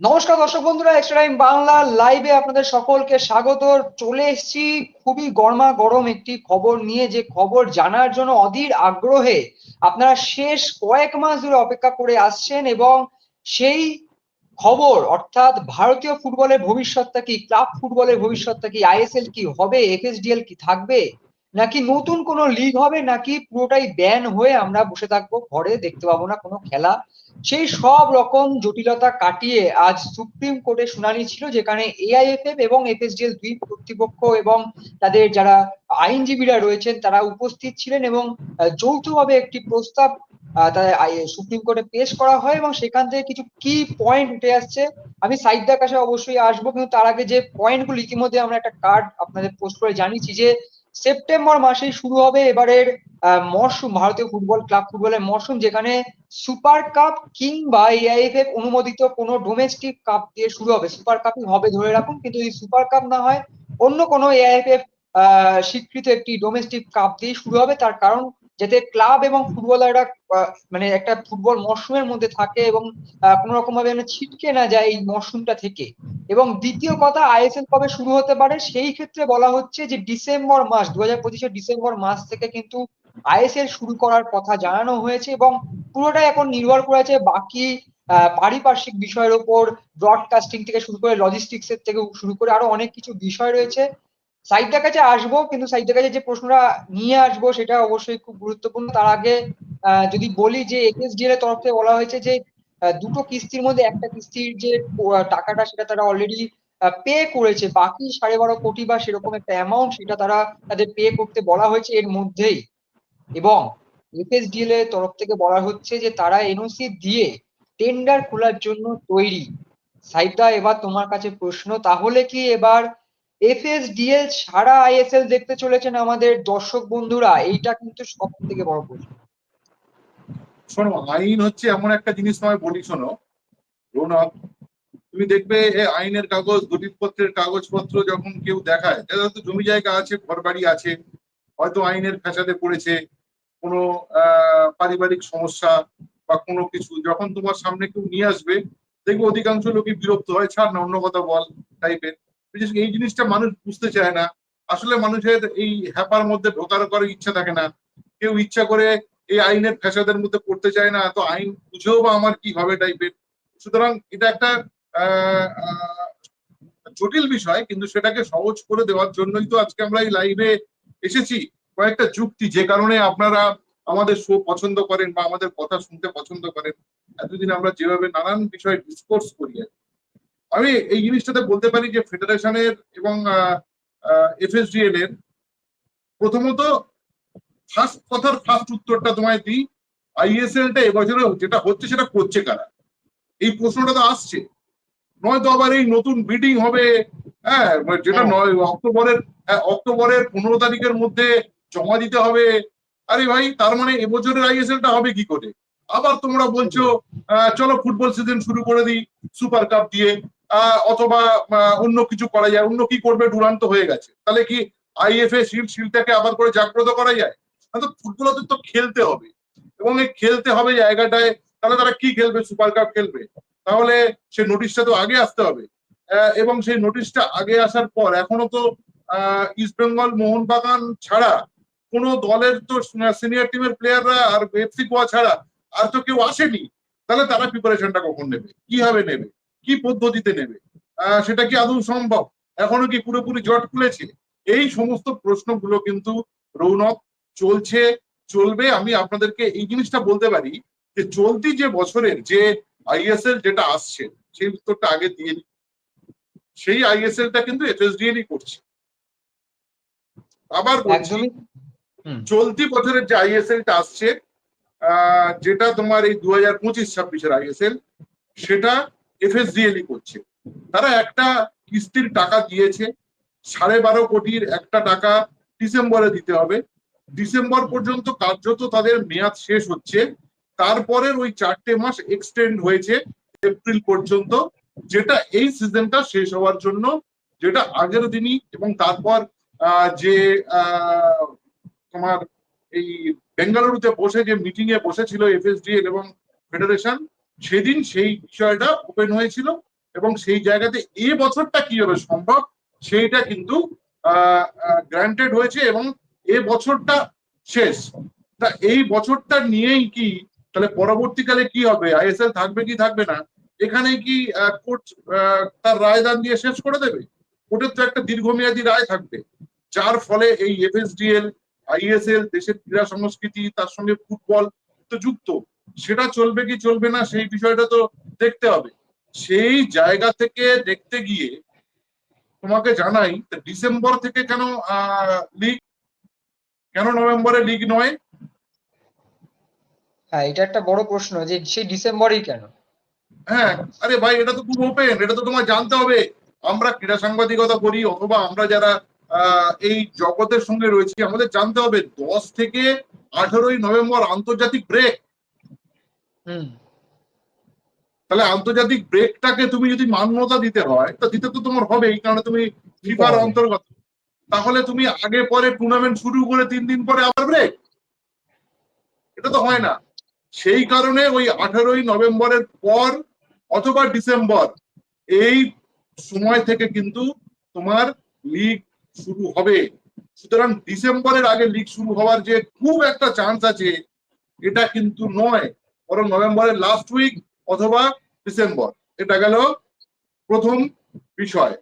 নমস্কার দর্শক বন্ধুরা এক্সট্রা টাইম বাংলা লাইভে আপনাদের সকলকে স্বাগত। চলে এসেছি খুবই গরমা গরম একটি খবর নিয়ে। যে খবর জানার জন্য অধীর আগ্রহে আপনারা শেষ কয়েক মাস ধরে অপেক্ষা করে আসছেন এবং সেই খবর, অর্থাৎ ভারতীয় ফুটবলের ভবিষ্যৎটা কি ক্লাব ফুটবলের ভবিষ্যৎটা কি আইএসএল কি হবে এফএসডিএল কি থাকবে নাকি নতুন কোনো লিগ হবে নাকি পুরোটাই ব্যান হয়ে আমরা বসে থাকব, ঘরে দেখতে পাবো না কোনো খেলা। সেই সব রকম জটিলতা কাটিয়ে আজ সুপ্রিম কোর্টে শুনানি ছিল যেখানে এআইএফএফ এবং এফএসডিএল দুই কর্তৃপক্ষ এবং তাদের যারা আইনজীবীরা রয়েছেন তারা উপস্থিত ছিলেন এবং যৌথভাবে একটি প্রস্তাব সুপ্রিম কোর্টে পেশ করা হয় এবং সেখান থেকে কিছু কি পয়েন্ট উঠে আসছে। আমি সাইদার কাছে অবশ্যই আসব, কিন্তু তার আগে যে পয়েন্টগুলো ইতিমধ্যে আমরা একটা কার্ড আপনাদের পোস্ট করে জানিয়েছি যে সেপ্টেম্বর মাসেই শুরু হবে এবারের মরশুম, ভারতীয় ফুটবল ক্লাব ফুটবলের মরশুম, যেখানে সুপার কাপ কিংবা এআইএফএফ অনুমোদিত কোনো ডোমেস্টিক কাপ দিয়ে শুরু হবে। সুপার কাপই হবে ধরে রাখুন, কিন্তু যদি সুপার কাপ না হয় অন্য কোনো এআইএফএফ স্বীকৃত একটি ডোমেস্টিক কাপ দিয়ে শুরু হবে। তার কারণ যাতে ক্লাব এবং ফুটবলাররা মানে একটা ফুটবল মরশুমের মধ্যে থাকে এবং কোন রকম ভাবে ছিটকে না যায় এই মরশুমটা থেকে। এবং দ্বিতীয় কথা আইএসএল কবে শুরু হতে পারে সেই ক্ষেত্রে বলা হচ্ছে যে ডিসেম্বর মাস দু হাজার পঁচিশের ডিসেম্বর মাস থেকে কিন্তু আইএসএল শুরু করার কথা জানানো হয়েছে এবং পুরোটাই এখন নির্ভর করেছে বাকি পারিপার্শ্বিক বিষয়ের ওপর ব্রডকাস্টিং থেকে শুরু করে লজিস্টিক্স এর থেকে শুরু করে আরও অনেক কিছু বিষয় রয়েছে। সাইডটার কাছে আসব, কিন্তু সাইডটার কাছে যে প্রশ্নটা নিয়ে আসব সেটা অবশ্যই খুব গুরুত্বপূর্ণ। তার আগে যদি বলি যে এফএসডিএল এর তরফ থেকে বলা হয়েছে যে দুটো কিস্তির মধ্যে একটা কিস্তির যে টাকাটা সেটা তারা অলরেডি পে করেছে। বাকি সাড়ে বারো কোটি বা সেরকম একটা অ্যামাউন্ট সেটা তারা তাদের পে করতে বলা হয়েছে এর মধ্যেই। এবং এফএসডিএল এর তরফ থেকে বলা হচ্ছে যে, তারা এনওসি দিয়ে টেন্ডার খোলার জন্য তৈরি। সাইদা এবার তোমার কাছে প্রশ্ন, তাহলে কি এবার এফএসডিএল ছাড়া আইএসএল দেখতে চলেছেন আমাদের দর্শক বন্ধুরা। এইটা কিন্তু সব থেকে বড় প্রশ্ন। শোনো, আইন হচ্ছে এমন একটা জিনিস তোমায় বলি শোনো। তুমি দেখবে আইনের কাগজ দলিলপত্রের কাগজপত্র যখন কেউ দেখায় হয়তো জমি জায়গা আছে ঘর বাড়ি আছে, হয়তো আইনের ফ্যাসাদে পড়েছে, কোনো পারিবারিক সমস্যা বা কোনো কিছু। যখন তোমার সামনে কেউ নিয়ে আসবে, দেখবে অধিকাংশ লোকই বিরক্ত হয়, ছাড় না, অন্য কথা বল টাইপের এই জিনিসটা মানুষ বুঝতে চায় না। আসলে মানুষের এই হ্যাপার মধ্যে ঢোকার করার ইচ্ছা থাকে না। কেউ ইচ্ছা করে এই আইনের ফ্যাসাদের মধ্যে পড়তে চায় না, তো আইন বুঝেও বা আমার কি হবে টাইপের সুতরাং এটা একটা জটিল বিষয়, কিন্তু সেটাকে সহজ করে দেওয়ার জন্যই তো আজকে আমরা এই লাইভে এসেছি। কয়েকটা যুক্তি, যে কারণে আপনারা আমাদের শো পছন্দ করেন বা আমাদের কথা শুনতে পছন্দ করেন। এতদিন আমরা যেভাবে নানান বিষয়ে ডিসকোর্স করি আমি এই জিনিসটাতে বলতে পারি যে ফেডারেশনের এবং এফএসডিএল এর প্রথমত ফার্স্ট কথার ফার্স্ট উত্তরটা তোমায় দিই আইএসএলটা এবছরে যেটা হচ্ছে সেটা করছে কারা? এই প্রশ্নটা তো আসছে। নয়তো আবার এই নতুন বিডিং হবে হ্যাঁ যেটা হ্যাঁ। নয় অক্টোবরের অক্টোবরের পনেরো তারিখের মধ্যে জমা দিতে হবে। আরে ভাই তার মানে এবছরের আইএসএলটা হবে কি করে? আবার তোমরা বলছো চলো ফুটবল সিজন শুরু করে দিই সুপার কাপ দিয়ে। অথবা অন্য কিছু করা যায়, অন্য কি করবে ডুরান্ত হয়ে গেছে। তাহলে কি আইএফএ শিল্ড শিল্ডটাকে আবার করে জাগ্রত করা যায়? তো ফুটবলারদের তো খেলতে হবে। এবং এই খেলতে হবে জায়গাটায়, তাহলে তারা কি খেলবে? সুপার কাপ খেলবে। তাহলে সে নোটিশটা তো আগে আসতে হবে। এবং সেই নোটিশটা আগে আসার পর এখনও তো ইস্ট বেঙ্গল মোহনবাগান ছাড়া কোনো দলের তো সিনিয়র টিমের প্লেয়াররা আর এফসি কোয়া ছাড়া আর তো কেউ আসেনি। তাহলে তারা প্রিপারেশনটা কখন নেবে? কীভাবে নেবে? কি পদ্ধতিতে নেবে? সেটা কি আদৌ সম্ভব? এখনও কি পুরোপুরি জট খুলেছে? এই সমস্ত প্রশ্নগুলো কিন্তু রৌনক চলছে চলবে। আমি আপনাদেরকে এই জিনিসটা বলতে পারি যে চলতি যে বছরের যে আইএসএল যেটা আসছে সেই উত্তরটা আগে দিয়ে সেই আইএসএলটা কিন্তু এফএসডিএলই করছে। আবার চলতি বছরের যে আইএসএলটা আসছে যেটা তোমার এই দু হাজার পঁচিশ ছাব্বিশের আইএসএল সেটা এফএসডিএলই করছে। তারা একটা কিস্তির টাকা দিয়েছে, সাড়ে বারো কোটির একটা টাকা ডিসেম্বরে দিতে হবে। ডিসেম্বর পর্যন্ত কার্যত তাদের মেয়াদ শেষ হচ্ছে। তারপরের ওই চারটে মাস এক্সটেন্ড হয়েছে এপ্রিল পর্যন্ত, যেটা এই সিজনটা শেষ হওয়ার জন্য, যেটা আগের দিনই এবং তারপর যে তোমার এই বেঙ্গালুরুতে বসে যে মিটিং এ বসেছিল এফএসডিএল এবং ফেডারেশন সেদিন সেই বিষয়টা ওপেন হয়েছিল এবং সেই জায়গাতে এ বছরটা কীভাবে সম্ভব সেইটা কিন্তু গ্রান্টেড হয়েছে এবং এ বছরটা শেষ। তা এই বছরটা নিয়েই কি, তাহলে পরবর্তীকালে কি হবে? আইএসএল থাকবে কি থাকবে না? এখানে কি কোর্ট তার রায়দান দিয়ে শেষ করে দেবে? কোর্টের তো একটা দীর্ঘমেয়াদী রায় থাকবে। যার ফলে এই এফএসডিএল আইএসএল দেশের ক্রীড়া সংস্কৃতি, তার সঙ্গে ফুটবল তো যুক্ত। সেটা চলবে কি চলবে না সেই বিষয়টা তো দেখতে হবে। সেই জায়গা থেকে দেখতে গিয়ে তোমাকে জানাই ডিসেম্বর থেকে কেন লিগ কেন নভেম্বরে লিগ নয়? হ্যাঁ এটা একটা বড় প্রশ্ন যে সেই ডিসেম্বরেই কেন? হ্যাঁ আরে ভাই এটা তো খুব ওপেন এটা তো তোমার জানতে হবে। আমরা ক্রীড়া সাংবাদিকতা করি অথবা আমরা যারা এই জগতের সঙ্গে রয়েছি আমাদের জানতে হবে দশ থেকে আঠারোই নভেম্বর আন্তর্জাতিক ব্রেক তাহলে আন্তর্জাতিক ব্রেকটাকে তুমি যদি মান্যতা দিতে হয় তা দিতে তো তোমার হবেই কারণ তুমি ফিফার অন্তর্গত। তাহলে তুমি আগে পরে টুর্নামেন্ট শুরু করে তিন দিন পরে আবার ব্রেক এটা তো হয় না। সেই কারণে ওই আঠারোই নভেম্বরের পর অথবা ডিসেম্বর এই সময় থেকে কিন্তু তোমার লিগ শুরু হবে। সুতরাং ডিসেম্বরের আগে লিগ শুরু হওয়ার যে খুব একটা চান্স আছে এটা কিন্তু নয়। বরং নভেম্বরের লাস্ট উইক অথবা ডিসেম্বর। এটা গেল প্রথম বিষয়।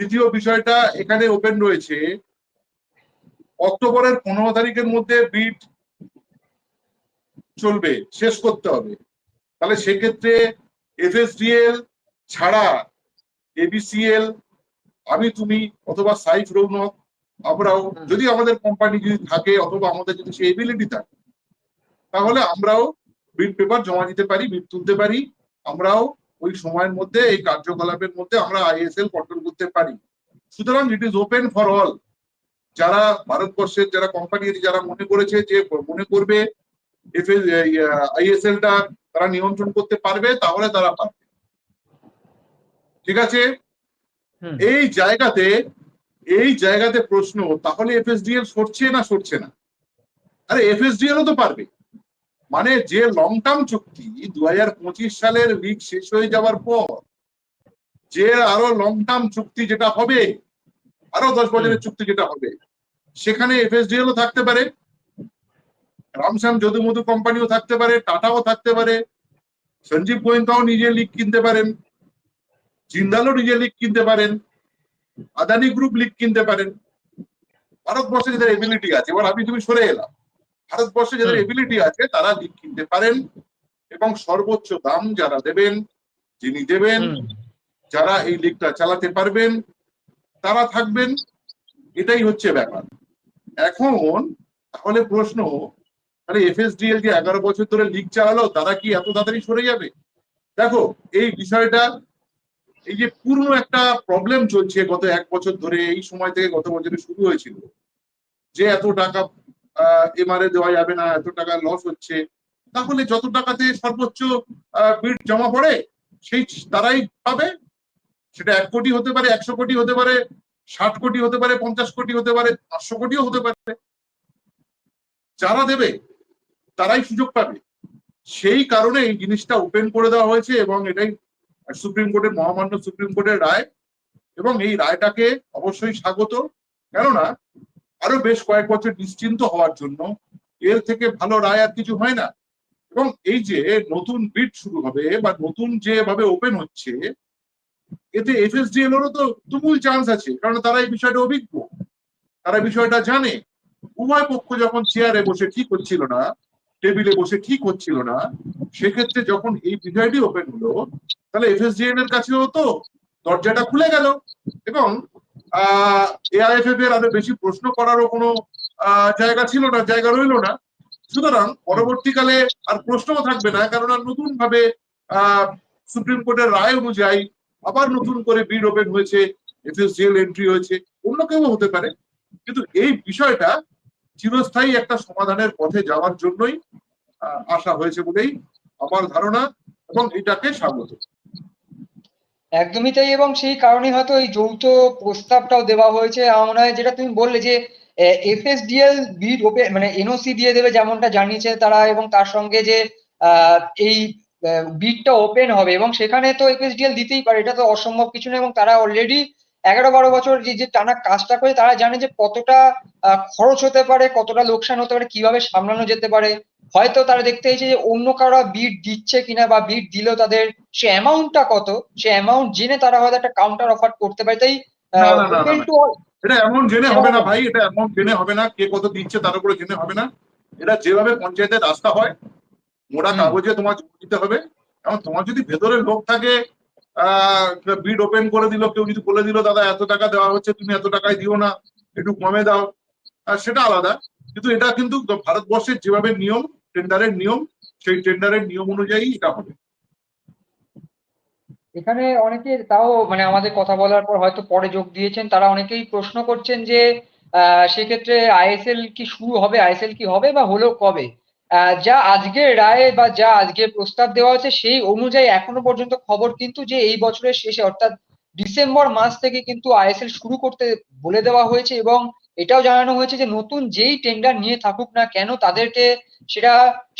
দ্বিতীয় বিষয়টা এখানে ওপেন রয়েছে। অক্টোবরের পনেরো তারিখের মধ্যে বিট চলবে শেষ করতে হবে। তাহলে সেক্ষেত্রে এফএসডিএল ছাড়া এবিসিএল আমি তুমি অথবা সাইফ রৌনক আমরাও যদি আমাদের কোম্পানি যদি থাকে অথবা আমাদের যদি সেই এবিলিটি থাকে তাহলে আমরাও বিল পেপার জমা দিতে পারি বিল তুলতে পারি। আমরাও ওই সময়ের মধ্যে এই কার্যকলাপের মধ্যে আমরা আইএসএল কন্ট্রোল করতে পারি। সুতরাং it is open for all যারা ভারতবর্ষের যারা কোম্পানি যারা মনে করেছে যে মনে করবে আইএসএলটা তারা নিয়ন্ত্রণ করতে পারবে তাহলে তারা পারবে। ঠিক আছে? এই জায়গাতে এই জায়গাতে প্রশ্ন তাহলে এফএসডিএল সরছে না সরছে না? আরে এফএসডিএল তো পারবে। মানে যে লং টার্ম চুক্তি দু হাজার পঁচিশ সালের লিগ শেষ হয়ে যাওয়ার পর যে আরও লং টার্ম চুক্তি যেটা হবে আরও দশ বছরের চুক্তি যেটা হবে সেখানে এফএসডিএল ও থাকতে পারে রামশ্যাম যদুমধু কোম্পানিও থাকতে পারে টাটাও থাকতে পারে সঞ্জীব গোয়েঙ্কাও নিজে লিগ কিনতে পারেন জিন্দালও নিজে লিগ কিনতে পারেন আদানি গ্রুপ লিগ কিনতে পারেন। ভারতবর্ষে যাদের এবিলিটি আছে এবার আমি তুমি সরে এলাম। ভারতবর্ষে যাদের এবিলিটি আছে তারা কিনতে পারেন এবং সর্বোচ্চ দাম যারা দেবেন যিনি দেবেন যারা এই লিগটা চালাতে পারবেন তারা থাকবেন। এটাই হচ্ছে ব্যাপার। এখন তাহলে প্রশ্ন তাহলে এফএসডিএল যে এগারো বছর ধরে লিগ চালালো তারা কি এত তাড়াতাড়ি সরে যাবে? দেখো এই বিষয়টা এই যে পূর্ণ একটা প্রবলেম চলছে গত এক বছর ধরে এই সময় থেকে গত বছরে শুরু হয়েছিল যে এত টাকা এমআরএ দেওয়া যাবে না, এত টাকা লস হচ্ছে। তাহলে যত টাকাতে সর্বোচ্চ বিড জমা পড়ে, সেই তারাই পাবে। সেটা এক কোটি হতে পারে, একশো কোটি হতে পারে, ষাট কোটি হতে পারে, পঞ্চাশ কোটি হতে পারে, পাঁচশো কোটিও হতে পারে। যারা দেবে, তারাই সুযোগ পাবে। সেই কারণে এই জিনিসটা ওপেন করে দেওয়া হয়েছে এবং এটাই সুপ্রিম কোর্টের, মহামান্য সুপ্রিম কোর্টের রায়। এবং এই রায়টাকে অবশ্যই স্বাগত। কেননা আরও বেশ কয়েক বছর নিশ্চিন্ত হওয়ার জন্য এর থেকে ভালো রায় আর কিছু হয় না। এবং এই যে নতুন বিট শুরু হবে বা নতুন যেভাবে ওপেন হচ্ছে, এতে এফএসডিএল এরও তো তুমুল চান্স আছে কারণ তারা এই বিষয়টা অভিজ্ঞ। তারা বিষয়টা জানে। উভয় পক্ষ যখন চেয়ারে বসে ঠিক হচ্ছিল না টেবিলে বসে ঠিক হচ্ছিল না, সেক্ষেত্রে যখন এই বিষয়টি ওপেন হলো, তাহলে এফএসডিএন এর কাছেও তো দরজাটা খুলে গেল। এবং এআইএফএফ এর বেশি প্রশ্ন করারও কোনো জায়গা ছিল না, জায়গা রইল না। সুতরাং পরবর্তীকালে আর প্রশ্নও থাকবে না আর নতুন ভাবে সুপ্রিম কোর্টের রায় অনুযায়ী আবার নতুন করে বিড ওপেন হয়েছে এফএসডিএল এন্ট্রি হয়েছে, অন্য কেউ হতে পারে। কিন্তু এই বিষয়টা চিরস্থায়ী একটা সমাধানের পথে যাওয়ার জন্যই আসা হয়েছে বলেই আমার ধারণা এবং এটাকে স্বাগত। একদমই তাই এবং সেই কারণে হয়তো এই যৌথ প্রস্তাবটাও দেওয়া হয়েছে। আমার মনে হয় যেটা তুমি বললে যে এফএসডিএল বিড ওপেন মানে এনওসি দিয়ে দেবে যেমনটা জানিয়েছে তারা এবং তার সঙ্গে যে এই বিডটা ওপেন হবে এবং সেখানে তো এপিএসডিএল দিতেই পারে, এটা তো অসম্ভব কিছু না এবং তারা অলরেডি এগারো বারো বছর যে যে টানা কাজটা করে তারা জানে যে কতটা খরচ হতে পারে, কতটা লোকসান হতে পারে, কীভাবে সামলানো যেতে পারে। হয়তো তারা দেখতে চাইছে যে অন্য কারও বিড দিচ্ছে কিনা বা বিড দিলেও তাদের সে অ্যামাউন্টটা কত? সে অ্যামাউন্ট জেনে তারা হয়তো একটা কাউন্টার অফার করতে পারে। তাই এটা এমন জেনে হবে না ভাই এটা এমন জেনে হবে না কে কত দিচ্ছে তার উপরে জেনে হবে না। এটা যেভাবে পঞ্চায়েতের রাস্তা হয় মোটা। কাগজে তোমার দিতে হবে। এবং তোমার যদি ভেতরে লোক থাকে আহ বিড ওপেন করে দিল কেউ যদি বলে দিল দাদা এত টাকা দেওয়া হচ্ছে তুমি এত টাকায় দিও না একটু কমে দাও। সেটা আলাদা। কিন্তু এটা কিন্তু ভারতবর্ষের যেভাবে নিয়ম টেন্ডারের নিয়ম, সেই টেন্ডারের নিয়ম অনুযায়ী এটা হবে। এখানে অনেকে তাও মানে আমাদের কথা বলার পর হয়তো পরে যোগ দিয়েছেন, তারা অনেকেই প্রশ্ন করছেন যে সেক্ষেত্রে আইএসএল কি শুরু হবে, আইএসএল কি হবে বা হলো কবে? যা আজকের রায় বা যা আজকে প্রস্তাব দেওয়া হয়েছে সেই অনুযায়ী এখনও পর্যন্ত খবর কিন্তু যে এই বছরের শেষে, অর্থাৎ ডিসেম্বর মাস থেকে কিন্তু আইএসএল শুরু করতে বলে দেওয়া হয়েছে এবং এটাও জানানো হয়েছে যে নতুন যেই টেন্ডার নিয়ে থাকুক না কেন তাদেরকে সেটা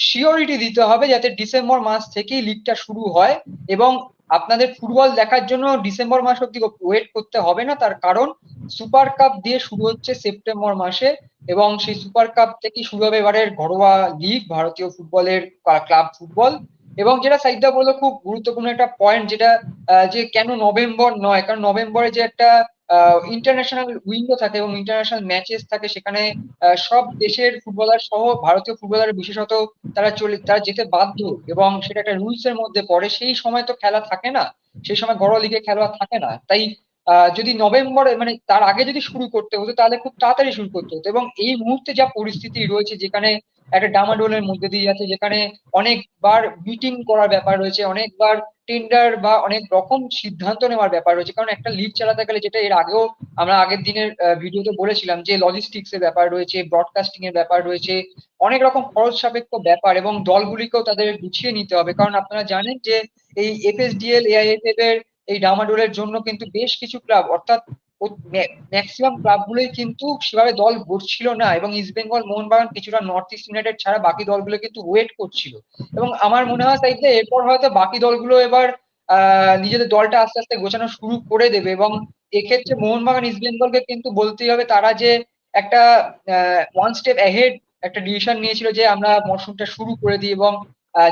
শিওরিটি দিতে হবে যাতে ডিসেম্বর মাস থেকেই লিগটা শুরু হয় এবং আপনাদের ফুটবল দেখার জন্য ডিসেম্বর মাস অব্দি ওয়েট করতে হবে না। তার কারণ সুপার কাপ দিয়ে শুরু হচ্ছে সেপ্টেম্বর মাসে এবং সেই সুপার কাপ থেকে শুরু হবে এবারের ঘরোয়া লিগ ভারতীয় ফুটবলের ক্লাব ফুটবল এবং যেটা সাইদা বলল, খুব গুরুত্বপূর্ণ একটা পয়েন্ট যেটা যে কেন নভেম্বর নয়, কারণ নভেম্বরে যে একটা ইন্টারন্যাশনাল উইন্ডো থাকে এবং ইন্টারন্যাশনাল ম্যাচেস থাকে। সেখানে সব দেশের ফুটবলার সহ ভারতীয় ফুটবলার বিশেষত তারা চলে, তারা যেতে বাধ্য এবং সেটা একটা রুলস এর মধ্যে পড়ে। সেই সময় তো খেলা থাকে না। সেই সময় ঘরোয়া লিগে খেলা থাকে না। তাই যদি নভেম্বরে মানে তার আগে যদি শুরু করতে হতো, তাহলে খুব তাড়াতাড়ি শুরু করতে হতো। এবং এই মুহূর্তে যা পরিস্থিতি রয়েছে, যেখানে একটা ডামাডোলের মধ্যে দিয়ে যাচ্ছে, যেখানে অনেকবার মিটিং করার ব্যাপার রয়েছে, অনেকবার টেন্ডার বা অনেক রকম সিদ্ধান্ত নেওয়ার ব্যাপার রয়েছে। কারণ একটা লিগ চালাতে গেলে যেটা এর আগেও আমরা আগের দিনের ভিডিওতে বলেছিলাম যে লজিস্টিক্স এর ব্যাপার রয়েছে ব্রডকাস্টিং এর ব্যাপার রয়েছে, অনেক রকম খরচ সাপেক্ষ ব্যাপার এবং দলগুলিকেও তাদের গুছিয়ে নিতে হবে। কারণ আপনারা জানেন যে এই এফএসডিএল এআইএফএফ এর এই ডামাডোলের জন্য কিন্তু বেশ কিছু ক্লাব অর্থাৎ ম্যাক্সিমাম ক্লাবগুলোই কিন্তু সেভাবে দল গড়ছিল না এবং ইস্ট বেঙ্গল মোহনবাগান কিছুটা নর্থ ইস্ট ইউনাইটেড ছাড়া বাকি দলগুলো কিন্তু ওয়েট করছিল। এবং আমার মনে হয় তাই এরপর হয়তো বাকি দলগুলো এবার নিজেদের দলটা আস্তে আস্তে গোছানো শুরু করে দেবে এবং এক্ষেত্রে মোহনবাগান ইস্ট বেঙ্গলকে কিন্তু বলতেই হবে তারা যে একটা ওয়ান স্টেপ অ্যাহেড একটা ডিসিশন নিয়েছিল যে আমরা মরশুমটা শুরু করে দিই এবং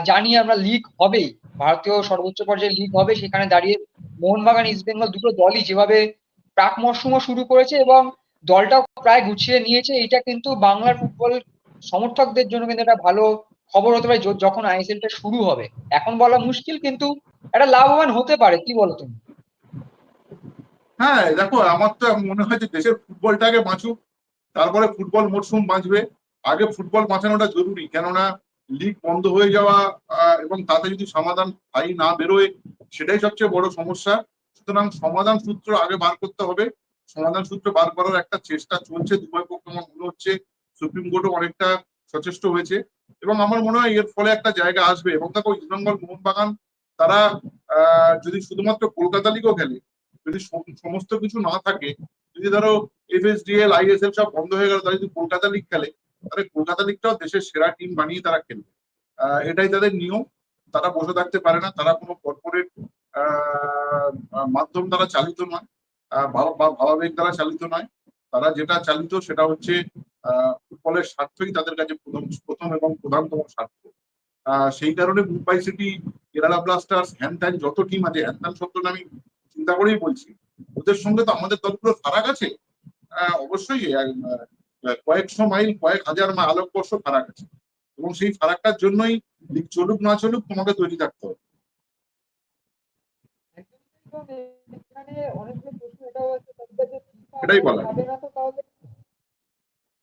জানি আমরা লিগ হবেই। ভারতীয় সর্বোচ্চ পর্যায়ে লিগ হবে, সেখানে দাঁড়িয়ে মোহনবাগান ইস্ট বেঙ্গল দুটো দলই যেভাবে প্রাক মরশুমও শুরু করেছে এবং দলটাও প্রায় গুছিয়ে নিয়েছে। এটা কিন্তু বাংলার ফুটবল সমর্থকদের জন্য কিন্তু একটা ভালো খবর হতে পারে যখন আইএসএল টা শুরু হবে। এখন বলা মুশকিল, কিন্তু একটা লাভবান হতে পারে, কি বলো তুমি? হ্যাঁ দেখো, আমার তো মনে হয় যে দেশের ফুটবলটাকে বাঁচুক, তারপরে ফুটবল মরশুম বাঁচবে। আগে ফুটবল বাঁচানোটা জরুরি, কেননা লিগ বন্ধ হয়ে যাওয়া এবং তাতে যদি সমাধান না বেরোয়, সেটাই সবচেয়ে বড় সমস্যা। সুতরাং সমাধান সূত্র আগে বার করতে হবে। সমাধান সূত্র বার করার একটা চেষ্টা চলছে, দুবাই পক্ষ আমার মনে হচ্ছে সুপ্রিম কোর্টও অনেকটা সচেষ্ট হয়েছে। এবং আমার মনে হয় এর ফলে একটা জায়গা আসবে। এবং দেখো ইস্টবেঙ্গল মোহনবাগান তারা যদি শুধুমাত্র কলকাতা লিগও খেলে, যদি সমস্ত কিছু না থাকে, যদি ধরো এফএসডিএল আইএসএল সব বন্ধ হয়ে গেল, তারা যদি কলকাতা লিগ খেলে, তাহলে কলকাতা লিগটাও দেশের সেরা টিম বানিয়ে তারা খেলবে। এটাই তাদের নিয়ম। তারা বসে থাকতে পারে না, তারা কোনো কর্পোরেট মাধ্যম দ্বারা চালিত নয় ভাবাবেগ দ্বারা চালিত নয়। তারা যেটা চালিত সেটা হচ্ছে ফুটবলের স্বার্থই তাদের কাছে প্রথম প্রথম এবং প্রধানতম স্বার্থ। সেই কারণে মুম্বাই সিটি কেরালা ব্লাস্টার্স হ্যান ত্যান যত টিম আছে হ্যান ত্যান শব্দটা আমি চিন্তা করেই বলছি। ওদের সঙ্গে তো আমাদের দলগুলোর ফারাক আছে। অবশ্যই কয়েকশো মাইল, কয়েক হাজার মাইল আলোকবর্ষ ফারাক আছে। এবং সেই ফারাকটার জন্যই চলুক না চলুক তোমাকে তৈরি থাকতে হবে এখানে অনেকগুলো প্রশ্ন এটাও আছে তাদের যে FIFA এটাই বলা।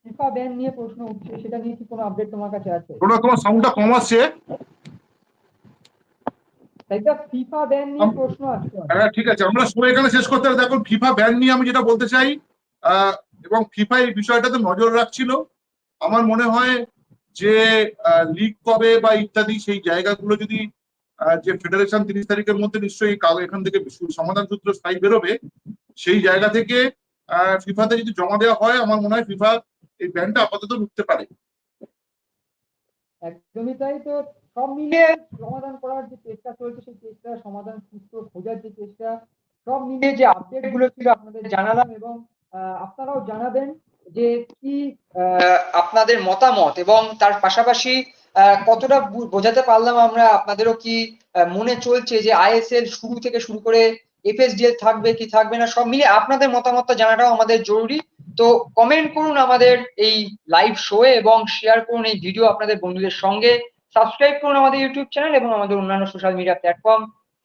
ফিফা ব্যান নিয়ে প্রশ্ন উঠছে সেটা নিয়ে কি কোনো আপডেট তোমার কাছে আছে? তোমরা তোমার সাউন্ডটা কম আসছে। তাই ফিফা ব্যান নিয়ে প্রশ্ন আসছে হ্যাঁ ঠিক আছে আমরা এখানে শেষ করতে দেখো ফিফা ব্যান নিয়ে আমি যেটা বলতে চাই আহ, এবং ফিফা এই বিষয়টাতে নজর রাখছিল। আমার মনে হয় যে লিগ কবে বা ইত্যাদি সেই জায়গাগুলো যদি যে ফেডারেশন তিরিশ তারিখের মধ্যে নিশ্চয়ই কাল এখান থেকে সমাধান সূত্র স্থায়ী বেরোবে, সেই জায়গা থেকে ফিফাতে যদি জমা দেওয়া হয়, আমার মনে হয় ফিফা এই ব্যানটা আপাতত উঠতে পারে। একদমই তাই তো, সব মিলে সমাধান করার যে চেষ্টা চলছে, সেই চেষ্টা, সমাধান সূত্র খোঁজার যে চেষ্টা, সব মিলে যে আপডেটগুলো ছিল, আপনাদের জানালাম এবং আপনারাও জানাবেন যে কি আপনাদের মতামত এবং তার পাশাপাশি কতটা বোঝাতে পারলাম আমরা? আপনাদেরও কি মনে চলছে যে আইএসএল শুরু থেকে শুরু করে এফএসডিএল থাকবে কি থাকবে না? সব মিলে আপনাদের মতামতটা জানাটাও আমাদের জরুরি। তো কমেন্ট করুন আমাদের এই লাইভ শোয়ে এবং শেয়ার করুন এই ভিডিও আপনাদের বন্ধুদের সঙ্গে। সাবস্ক্রাইব করুন আমাদের ইউটিউব চ্যানেল এবং আমাদের অন্যান্য সোশ্যাল মিডিয়া প্ল্যাটফর্ম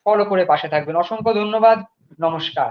ফলো করে পাশে থাকবেন। অসংখ্য ধন্যবাদ। নমস্কার।